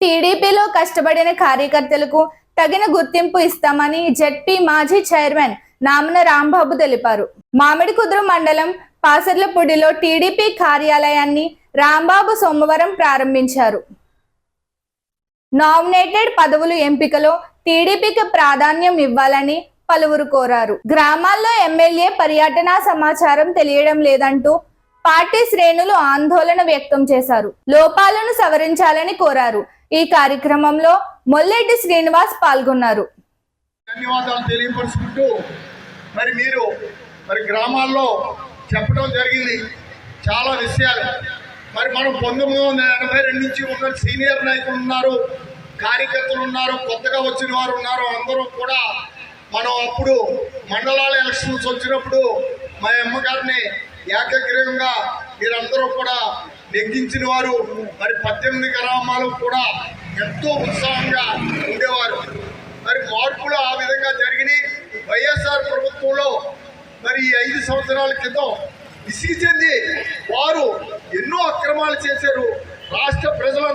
టీడీపీలో కష్టపడిన కార్యకర్తలకు తగిన గుర్తింపు ఇస్తామని జడ్పీ మాజీ చైర్మన్ నామన రాంబాబు తెలిపారు. మామిడికుదురు మండలం పాసర్లపూడిలో టీడీపీ కార్యాలయాన్ని రాంబాబు సోమవారం ప్రారంభించారు. నామినేటెడ్ పదవులు ఎంపికలో టీడీపీకి ప్రాధాన్యం ఇవ్వాలని పలువురు కోరారు. గ్రామాల్లో ఎమ్మెల్యే పర్యటన సమాచారం తెలియడం లేదంటూ పార్టీ శ్రేణులు ఆందోళన వ్యక్తం చేశారు. లోపాలను సవరించాలని కోరారు. ఈ కార్యక్రమంలో మొల్లెడ్డి శ్రీనివాస్ పాల్గొన్నారు. ధన్యవాదాలు తెలియపరుచుకుంటూ మరి మీరు మరి గ్రామాల్లో చెప్పడం జరిగింది. చాలా విషయాలు. మరి మనం పంతొమ్మిది వందల ఎనభై రెండు నుంచి ఉన్న సీనియర్ నాయకులు ఉన్నారు కార్యకర్తలు ఉన్నారు కొత్తగా వచ్చిన వారు ఉన్నారు అందరూ కూడా మనం అప్పుడు మండలాల ఎలక్షన్స్ వచ్చినప్పుడు మా అమ్మగారిని ఏకగ్రీవంగా మీరందరూ కూడా నెగ్గించిన వారు మరి పద్దెనిమిది గ్రామాలు కూడా ఎంతో ఉత్సాహంగా ఉండేవారు. మరి మార్పులు ఆ విధంగా జరిగినాయి. వైఎస్ఆర్ ప్రభుత్వంలో మరి ఐదు సంవత్సరాల క్రితం విసిగి చెంది వారు ఎన్నో అక్రమాలు చేశారు. రాష్ట్ర ప్రజల